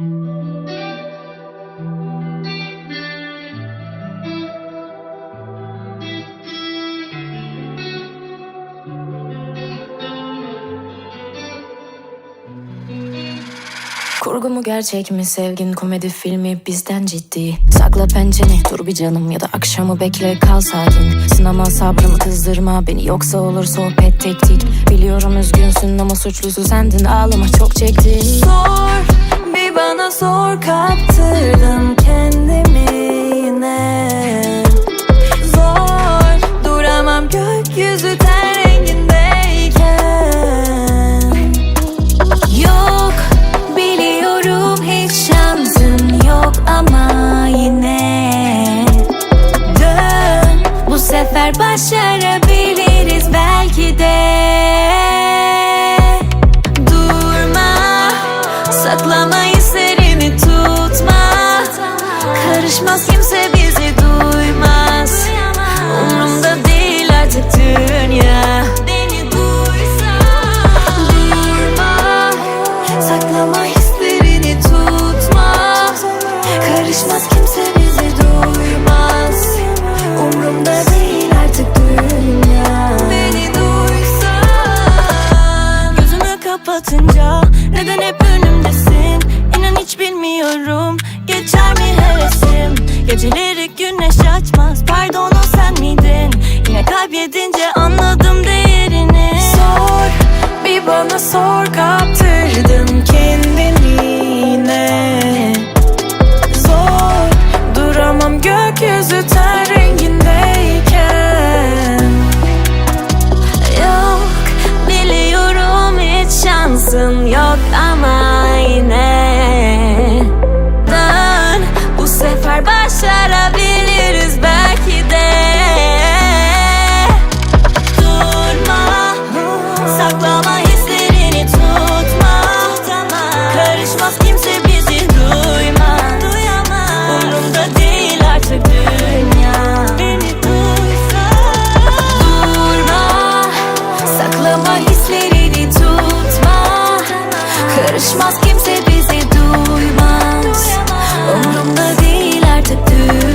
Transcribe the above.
Kurgu mu gerçek mi sevgin komedi filmi bizden ciddi? Sakla pençeni dur bir canım ya da akşamı bekle kal sakin. Sınama sabrımı kızdırma beni yoksa olur sohbet tektik Biliyorum üzgünsün ama suçlusu sendin ağlama çok çektin. Sor sefer başarabiliriz belki de. Durma saklama hislerini tutma. Karışmaz kimse Neden hep önümdesin? İnan hiç bilmiyorum. Geçer mi hevesim? Geceleri güneş açmaz. Pardon o sen miydin? Yine kaybedince anladım değerini. Sor bir bana sor. şansın yok ama konuşmaz kimse bizi duymaz. Umurumda değil artık dünya